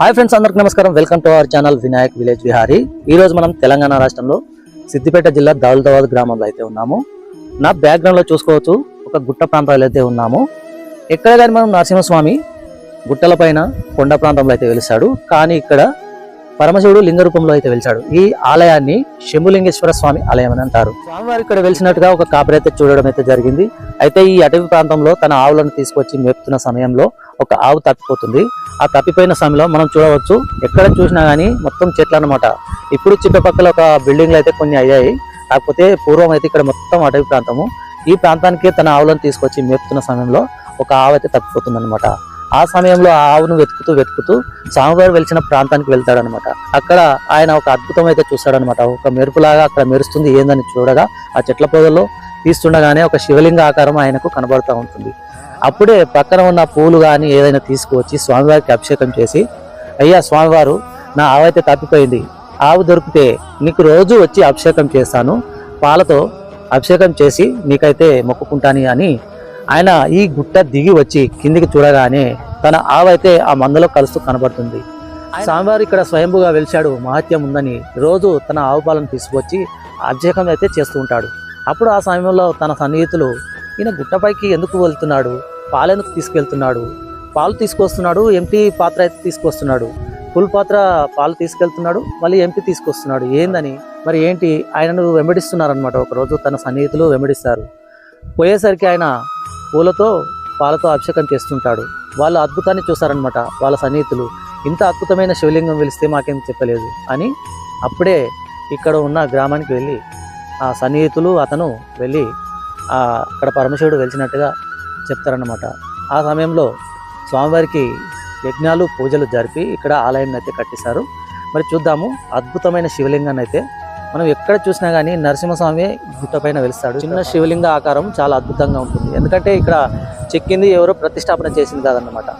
Hi friends అందరికి నమస్కారం. Welcome to our channel Vinayak village Vihari. ఈ రోజు మనం తెలంగాణ రాష్ట్రంలో సిద్దిపేట జిల్లా దౌలతాబాద్ గ్రామంలో అయితే ఉన్నాము. నా బ్యాక్గ్రౌండ్లో చూసుకోవచ్చు. ఒక గుట్ట ప్రాంతాలు అయితే ఉన్నాము. ఎక్కడ కానీ మనం నరసింహస్వామి గుట్టల పైన కొండ ప్రాంతంలో అయితే వెలుస్తాడు కానీ ఇక్కడ పరమశివుడు లింగ రూపంలో అయితే వెలిచాడు ఈ ఆలయాన్ని శంభులింగేశ్వర స్వామి ఆలయం అని అంటారు. స్వామివారు ఇక్కడ వెలిసినట్టుగా ఒక కాపరి అయితే చూడడం అయితే జరిగింది. అయితే ఈ అటవీ ప్రాంతంలో తన ఆవులను తీసుకొచ్చి మేపుతున్న సమయంలో ఒక ఆవు తప్పిపోతుంది. ఆ తప్పిపోయిన సమయంలో మనం చూడవచ్చు ఎక్కడ చూసినా గానీ మొత్తం చెట్లు అనమాట ఇప్పుడు చుట్టుపక్కల ఒక బిల్డింగ్లు అయితే కొన్ని అయ్యాయి. కాకపోతే పూర్వం అయితే ఇక్కడ మొత్తం అటవీ ప్రాంతము. ఈ ప్రాంతానికి తన ఆవులను తీసుకొచ్చి మేపుతున్న సమయంలో ఒక ఆవు అయితే తప్పిపోతుంది అనమాట ఆ సమయంలో ఆ ఆవును వెతుకుతూ వెతుకుతూ స్వామివారు వెలిచిన ప్రాంతానికి వెళ్తాడనమాట. అక్కడ ఆయన ఒక అద్భుతం అయితే చూస్తాడనమాట. ఒక మెరుపులాగా అక్కడ మెరుస్తుంది ఏందని చూడగా ఆ చెట్ల పొదల్లో తీస్తుండగానే ఒక శివలింగ ఆకారం ఆయనకు కనబడుతూ ఉంటుంది. అప్పుడే పక్కన ఉన్న పూలు కానీ ఏదైనా తీసుకువచ్చి స్వామివారికి అభిషేకం చేసి అయ్యా స్వామివారు నా ఆవు అయితే తప్పిపోయింది. ఆవు దొరికితే నీకు రోజు వచ్చి అభిషేకం చేస్తాను. పాలతో అభిషేకం చేసి నీకైతే మొక్కుకుంటాను అని ఆయన ఈ గుట్ట దిగి వచ్చి కిందికి చూడగానే తన ఆవు అయితే ఆ మందలో కలుస్తూ కనబడుతుంది. స్వామివారు ఇక్కడ స్వయంభుగా వెలిచాడు మహత్యం ఉందని రోజు తన ఆవు పాలను తీసుకొచ్చి అభిషేకం అయితే చేస్తూ ఉంటాడు. అప్పుడు ఆ సమయంలో తన సన్నిహితులు ఈయన గుట్టపైకి ఎందుకు వెళ్తున్నాడు? పాలు ఎందుకు తీసుకెళ్తున్నాడు? పాలు తీసుకొస్తున్నాడు ఎంటీ పాత్ర అయితే తీసుకొస్తున్నాడు? ఫుల్ పాత్ర పాలు తీసుకెళ్తున్నాడు మళ్ళీ ఎంపీ తీసుకొస్తున్నాడు? ఏందని? మరి ఏంటి? ఆయనను వెంబడిస్తున్నారనమాట ఒకరోజు తన సన్నిహితులు వెంబడిస్తారు. పోయేసరికి ఆయన పూలతో పాలతో అభిషేకం చేస్తుంటాడు. వాళ్ళు అద్భుతాన్ని చూశారనమాట వాళ్ళ సన్నిహితులు. ఇంత అద్భుతమైన శివలింగం వెలిస్తే మాకేం చెప్పలేదు. అని అప్పుడే ఇక్కడ ఉన్న గ్రామానికి వెళ్ళి ఆ సన్నిహితులు అతను వెళ్ళి అక్కడ పరమశివుడు వెలిచినట్టుగా చెప్తారన్నమాట. ఆ సమయంలో స్వామివారికి యజ్ఞాలు పూజలు జరిపి ఇక్కడ ఆలయాన్ని అయితే కట్టిస్తారు మరి చూద్దాము అద్భుతమైన శివలింగాన్ని అయితే మనం ఎక్కడ చూసినా కానీ నరసింహస్వామి గుట్ట పైన వెలుస్తాడు. చిన్న శివలింగ ఆకారం చాలా అద్భుతంగా ఉంటుంది. ఎందుకంటే ఇక్కడ చెక్కింది ఎవరో ప్రతిష్టాపన చేసింది కాదన్నమాట.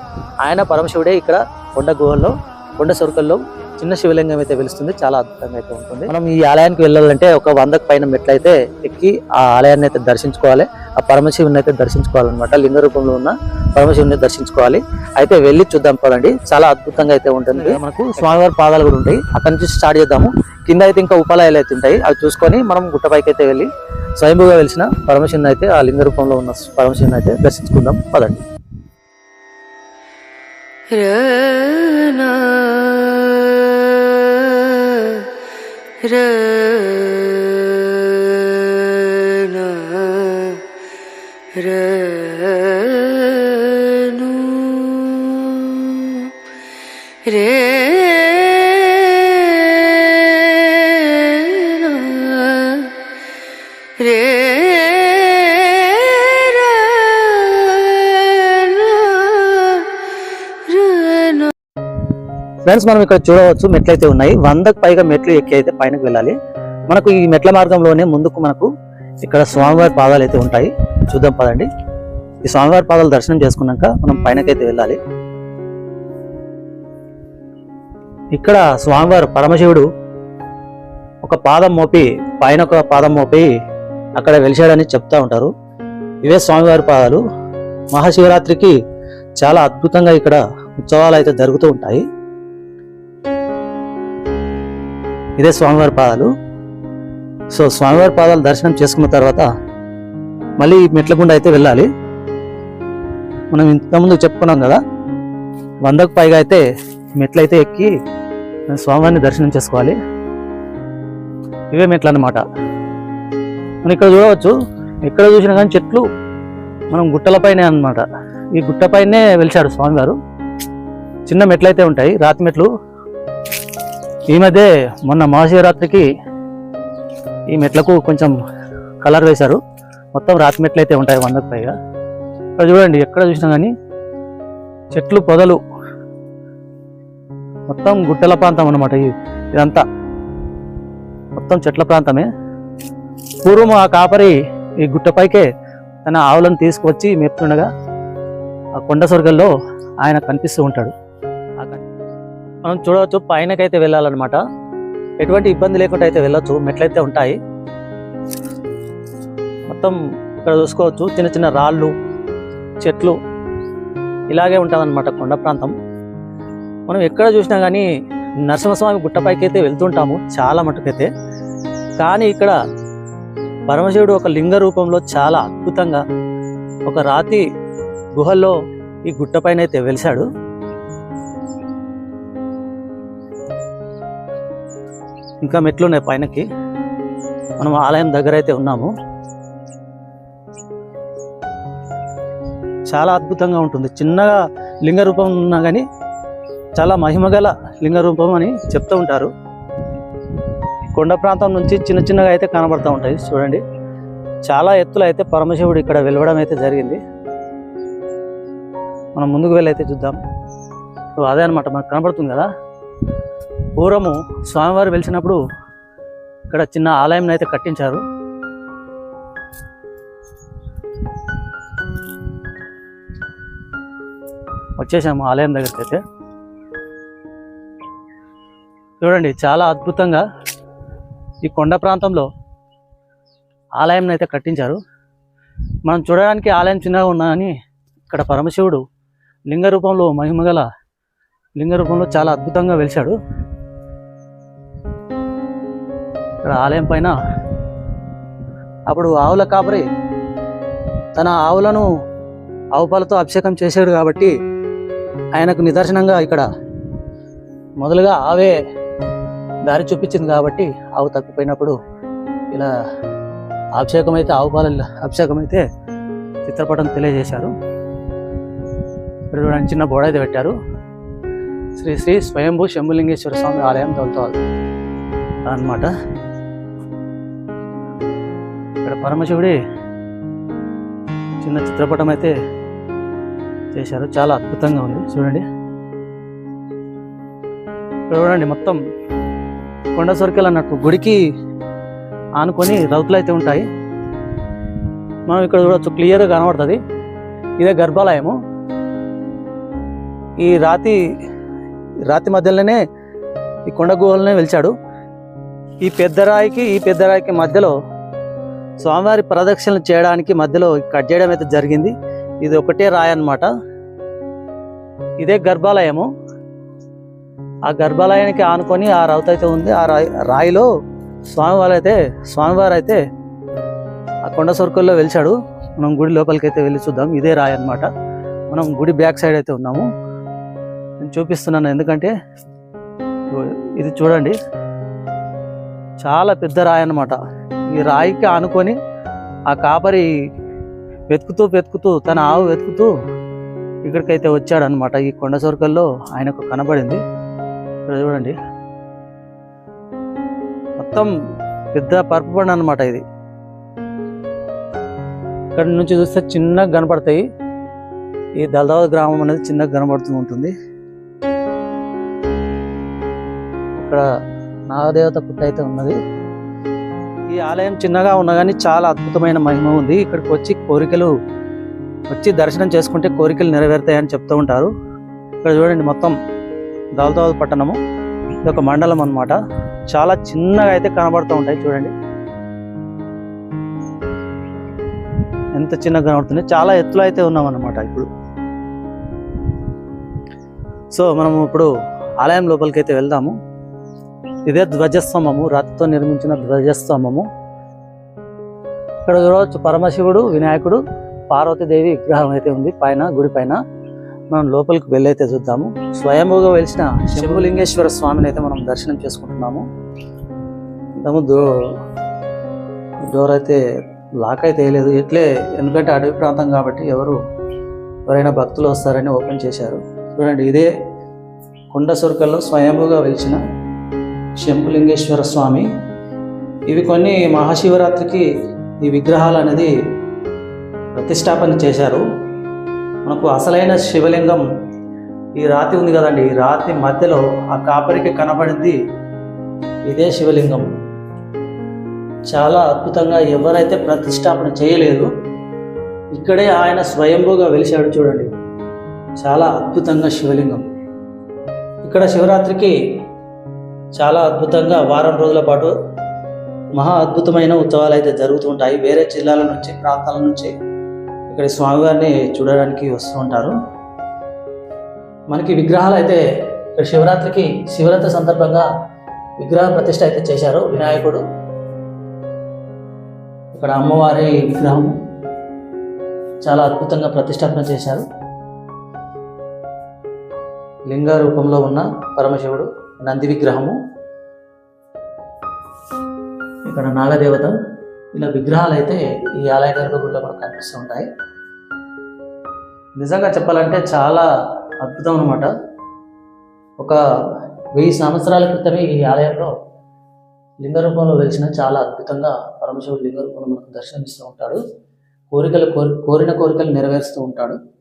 ఆయన పరమశివుడే ఇక్కడ కొండ గుహల్లో కొండ సొరుకల్లో చిన్న శివలింగం అయితే వెలుస్తుంది. చాలా అద్భుతంగా అయితే ఉంటుంది. మనం ఈ ఆలయానికి వెళ్ళాలంటే ఒక వందకు పైన మెట్లు అయితే ఎక్కి ఆ ఆలయాన్ని అయితే దర్శించుకోవాలి. ఆ పరమశివుని అయితే దర్శించుకోవాలన్నమాట. లింగ రూపంలో ఉన్న పరమశివుని దర్శించుకోవాలి. అయితే వెళ్ళి చూద్దాం పదండి. చాలా అద్భుతంగా అయితే ఉంటుంది. మనకు స్వామివారి పాదాలు కూడా ఉంటాయి. అక్కడి నుంచి స్టార్ట్ చేద్దాము. కింద అయితే ఇంకా ఉపాలయాలు అయితే ఉంటాయి. అవి చూసుకొని మనం గుట్టపైకి అయితే వెళ్ళి స్వయంభూగా వెలిసిన పరమశివుని అయితే ఆ లింగ రూపంలో ఉన్న పరమశివుని అయితే దర్శించుకుందాం పదండి. রে ఫ్రెండ్స్ మనం ఇక్కడ చూడవచ్చు మెట్లు అయితే ఉన్నాయి. వందకు పైగా మెట్లు ఎక్కి అయితే పైనకు వెళ్ళాలి. మనకు ఈ మెట్ల మార్గంలోనే ముందుకు మనకు ఇక్కడ స్వామివారి పాదాలు అయితే ఉంటాయి. చూద్దాం పదండి. ఈ స్వామివారి పాదాలు దర్శనం చేసుకున్నాక మనం పైనకైతే వెళ్ళాలి. ఇక్కడ స్వామివారు పరమశివుడు ఒక పాదం మోపి పైన ఒక పాదం మోపి అక్కడ వెలిశాడని చెప్తా ఉంటారు. ఇవే స్వామివారి పాదాలు. మహాశివరాత్రికి చాలా అద్భుతంగా ఇక్కడ ఉత్సవాలు అయితే జరుగుతూ ఉంటాయి. ఇదే స్వామివారి పాదాలు. సో స్వామివారి పాదాలు దర్శనం చేసుకున్న తర్వాత మళ్ళీ మెట్ల గుండా అయితే వెళ్ళాలి. మనం ఇంతకుముందు చెప్పుకున్నాం కదా వందకు పైగా అయితే మెట్లయితే ఎక్కి స్వామివారిని దర్శనం చేసుకోవాలి. ఇవే మెట్లు అన్నమాట. మనం ఇక్కడ చూడవచ్చు ఎక్కడ చూసినా కానీ చెట్లు మనం గుట్టలపైనే అన్నమాట. ఈ గుట్టపైనే వెలిచాడు స్వామివారు. చిన్న మెట్లు అయితే ఉంటాయి రాతి మెట్లు. ఈ మధ్య మొన్న మహాశివరాత్రికి ఈ మెట్లకు కొంచెం కలర్ వేశారు. మొత్తం రాతి మెట్లు అయితే ఉంటాయి వందకు పైగా. ఇక్కడ చూడండి ఎక్కడ చూసినా కానీ చెట్లు పొదలు మొత్తం గుట్టల ప్రాంతం అనమాట ఇదంతా. మొత్తం చెట్ల ప్రాంతమే. పూర్వం ఆ కాపరి ఈ గుట్టపైకే తన ఆవులను తీసుకొచ్చి మేపుతుండగా ఆ కొండ స్వర్గంలో ఆయన కనిపిస్తూ ఉంటాడు. మనం చూడవచ్చు పైనకైతే వెళ్ళాలన్నమాట. ఎటువంటి ఇబ్బంది లేకుండా అయితే వెళ్ళొచ్చు. మెట్లయితే ఉంటాయి. మొత్తం ఇక్కడ చూసుకోవచ్చు. చిన్న చిన్న రాళ్ళు చెట్లు ఇలాగే ఉంటుందన్నమాట కొండ ప్రాంతం. మనం ఎక్కడ చూసినా కానీ నరసింహస్వామి గుట్టపైకి అయితే వెళ్తుంటాము చాలా మటుకైతే కానీ ఇక్కడ పరమశివుడు ఒక లింగ రూపంలో చాలా అద్భుతంగా ఒక రాతి గుహల్లో ఈ గుట్టపైన అయితే వెలిశాడు. ఇంకా మెట్లు ఉన్నాయి పైనకి. మనం ఆలయం దగ్గర అయితే ఉన్నాము. చాలా అద్భుతంగా ఉంటుంది. చిన్నగా లింగ రూపం ఉన్నా కానీ చాలా మహిమగల లింగ రూపం అని చెప్తూ ఉంటారు. కొండ ప్రాంతం నుంచి చిన్న చిన్నగా అయితే కనబడుతూ ఉంటాయి. చూడండి. చాలా ఎత్తులు అయితే పరమశివుడు ఇక్కడ వెలవడం అయితే జరిగింది. మనం ముందుకు వెళ్ళి అయితే చూద్దాం. అదే అనమాట మనకు కనబడుతుంది కదా? పూర్వము స్వామివారు వెలిసినప్పుడు ఇక్కడ చిన్న ఆలయం అయితే కట్టించారు. వచ్చేసాము ఆలయం దగ్గరికి అయితే. చూడండి చాలా అద్భుతంగా ఈ కొండ ప్రాంతంలో ఆలయం అయితే కట్టించారు. మనం చూడడానికి ఆలయం చిన్నగా ఉన్నా కానీ ఇక్కడ పరమశివుడు లింగ రూపంలో మహిమగల లింగ రూపంలో చాలా అద్భుతంగా వెలిశాడు. ఇక్కడ ఆలయం పైన అప్పుడు ఆవుల కాపరి తన ఆవులను ఆవు పాలతో అభిషేకం చేశాడు కాబట్టి ఆయనకు నిదర్శనంగా ఇక్కడ మొదలుగా ఆవే దారి చూపించింది కాబట్టి ఆవు తప్పిపోయినప్పుడు ఇలా అభిషేకం అయితే ఆవు పాల అభిషేకం అయితే చిత్రపటం తెలియజేశారు. ఇక్కడ చూడండి చిన్న బోడ అయితే పెట్టారు. శ్రీ శ్రీ స్వయంభూ శంభులింగేశ్వర స్వామి ఆలయం తోలుతోంది. అన్నమాట. పరమశివుడి. చిన్న చిత్రపటం అయితే చేశారు. చాలా అద్భుతంగా ఉంది. చూడండి. చూడండి మొత్తం కొండ సర్కిల్ అన్నట్టు గుడికి ఆనుకొని రౌతులు అయితే ఉంటాయి. మనం ఇక్కడ చూడవచ్చు క్లియర్గా కనబడుతుంది. ఇదే గర్భాలయము. ఈ రాతి రాతి మధ్యలోనే ఈ కొండ గుహలనే వెలిచాడు. ఈ పెద్దరాయికి ఈ పెద్ద రాయికి మధ్యలో స్వామివారి ప్రదక్షిణలు చేయడానికి మధ్యలో కట్ చేయడం అయితే జరిగింది. ఇది ఒకటే రాయన్నమాట ఇదే గర్భాలయము. ఆ గర్భాలయానికి ఆనుకొని ఆ రౌత అయితే ఉంది. ఆ రాయి రాయిలో స్వామివారు అయితే స్వామివారు అయితే ఆ కొండ సర్కుల్లో వెలిచాడు. మనం గుడి లోపలికి అయితే వెళ్ళి చూద్దాం. ఇదే రాయి అనమాట మనం గుడి బ్యాక్ సైడ్ అయితే ఉన్నాము. నేను చూపిస్తున్నాను ఎందుకంటే ఇది చూడండి. చాలా పెద్ద రాయి అనమాట ఈ రాయికి ఆనుకొని ఆ కాపరి వెతుకుతూ వెతుకుతూ తన ఆవు వెతుకుతూ ఇక్కడికైతే వచ్చాడు అనమాట ఈ కొండ సొరకల్లో ఆయనకు కనబడింది. ఇక్కడ చూడండి. మొత్తం పెద్ద పరుపు బండ అనమాట ఇది. ఇక్కడ నుంచి చూస్తే చిన్నగా కనపడతాయి. ఈ దళదావద్ గ్రామం అనేది చిన్నగా కనబడుతూ ఉంటుంది. ఇక్కడ నాగదేవత పుట్ట అయితే ఉన్నది. ఈ ఆలయం చిన్నగా ఉన్నా కానీ చాలా అద్భుతమైన మహిమ ఉంది. ఇక్కడికి వచ్చి కోరికలు వచ్చి దర్శనం చేసుకుంటే కోరికలు నెరవేరుతాయని చెప్తూ ఉంటారు. ఇక్కడ చూడండి మొత్తం దళదావద్ పట్టణము. ఇది ఒక మండలం అన్నమాట. చాలా చిన్నగా అయితే కనబడుతూ ఉంటాయి చూడండి. ఎంత చిన్నగా కనబడుతుంది. చాలా ఎత్తులో అయితే ఉన్నామన్నమాట ఇప్పుడు. సో మనము ఇప్పుడు ఆలయం లోపలికి అయితే వెళ్దాము. ఇదే ధ్వజస్తంభము రాతితో నిర్మించిన ధ్వజస్తంభము. ఇక్కడ చూడవచ్చు పరమశివుడు వినాయకుడు పార్వతీదేవి విగ్రహం అయితే ఉంది పైన గుడి పైన. మనం లోపలికి వెళ్ళైతే చూద్దాము. స్వయంభూగా వెలిసిన శంభులింగేశ్వర స్వామిని అయితే మనం దర్శనం చేసుకుంటున్నాము. ఇంతకు దో డోర్ అయితే లాక్ అయితే వేయలేదు. ఎట్లే ఎందుకంటే అడవి ప్రాంతం కాబట్టి ఎవరు ఎవరైనా భక్తులు వస్తారని ఓపెన్ చేశారు. చూడండి ఇదే కొండ సురకల్లో స్వయంభూగా వెలిచిన శంభులింగేశ్వర స్వామి. ఇవి కొన్ని మహాశివరాత్రికి ఈ విగ్రహాలు అనేది ప్రతిష్టాపన చేశారు. మనకు అసలైన శివలింగం ఈ రాతి ఉంది కదండి. ఈ రాతి మధ్యలో ఆ కాపరికి కనబడింది ఇదే శివలింగం. చాలా అద్భుతంగా ఎవరైతే ప్రతిష్టాపన చేయలేదు ఇక్కడే ఆయన స్వయంభూగా వెలిశాడు చూడండి. చాలా అద్భుతంగా శివలింగం. ఇక్కడ శివరాత్రికి చాలా అద్భుతంగా వారం రోజుల పాటు మహా అద్భుతమైన ఉత్సవాలు అయితే జరుగుతుంటాయి వేరే జిల్లాల నుంచి ప్రాంతాల నుంచి ఇక్కడ స్వామివారిని చూడడానికి వస్తూ ఉంటారు. మనకి విగ్రహాలు అయితే ఇక్కడ శివరాత్రికి శివరాత్రి సందర్భంగా విగ్రహ ప్రతిష్ట అయితే చేశారు వినాయకుడు. ఇక్కడ అమ్మవారి విగ్రహం చాలా అద్భుతంగా ప్రతిష్టాపన చేశారు. లింగ రూపంలో ఉన్న పరమశివుడు. నంది విగ్రహము. ఇక్కడ నాగదేవత ఇలా విగ్రహాలు అయితే ఈ ఆలయ గర్భగుడిలో మనకు కనిపిస్తూ ఉంటాయి. నిజంగా చెప్పాలంటే చాలా అద్భుతం అనమాట ఒక వెయ్యి సంవత్సరాల క్రితమే ఈ ఆలయంలో లింగ రూపంలో వెలిసిన చాలా అద్భుతంగా పరమశివుడు లింగ రూపంలో మనకు దర్శనమిస్తూ ఉంటాడు. కోరికలు కోరి కోరిన కోరికలు నెరవేరుస్తూ ఉంటాడు.